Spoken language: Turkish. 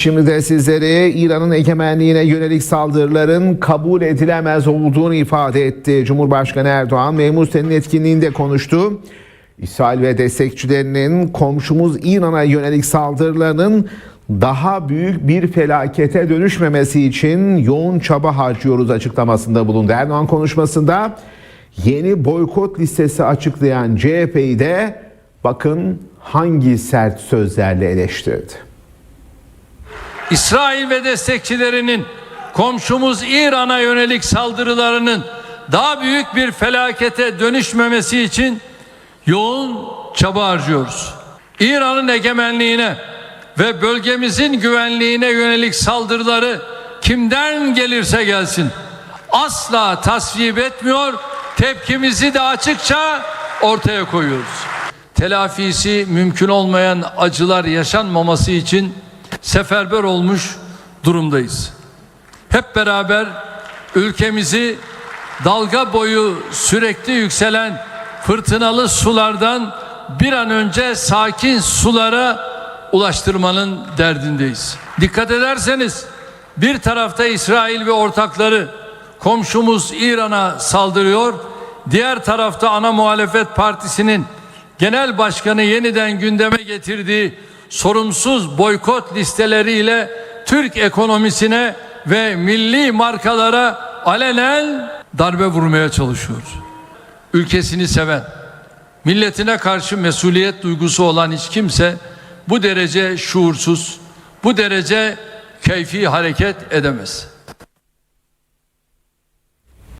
Şimdi de sizlere İran'ın egemenliğine yönelik saldırıların kabul edilemez olduğunu ifade etti. Cumhurbaşkanı Erdoğan Memur Sen'in etkinliğinde konuştu. İsrail ve destekçilerinin komşumuz İran'a yönelik saldırılarının daha büyük bir felakete dönüşmemesi için yoğun çaba harcıyoruz açıklamasında bulundu. Erdoğan konuşmasında yeni boykot listesi açıklayan CHP'yi de bakın hangi sert sözlerle eleştirdi. İsrail ve destekçilerinin komşumuz İran'a yönelik saldırılarının daha büyük bir felakete dönüşmemesi için yoğun çaba harcıyoruz. İran'ın egemenliğine ve bölgemizin güvenliğine yönelik saldırıları kimden gelirse gelsin asla tasvip etmiyor, tepkimizi de açıkça ortaya koyuyoruz. Telafisi mümkün olmayan acılar yaşanmaması için seferber olmuş durumdayız. Hep beraber ülkemizi dalga boyu sürekli yükselen fırtınalı sulardan bir an önce sakin sulara ulaştırmanın derdindeyiz. Dikkat ederseniz bir tarafta İsrail ve ortakları komşumuz İran'a saldırıyor. Diğer tarafta ana muhalefet partisinin genel başkanı yeniden gündeme getirdiği sorumsuz boykot listeleriyle Türk ekonomisine ve milli markalara alenen darbe vurmaya çalışıyor. Ülkesini seven, milletine karşı mesuliyet duygusu olan hiç kimse bu derece şuursuz, bu derece keyfi hareket edemez.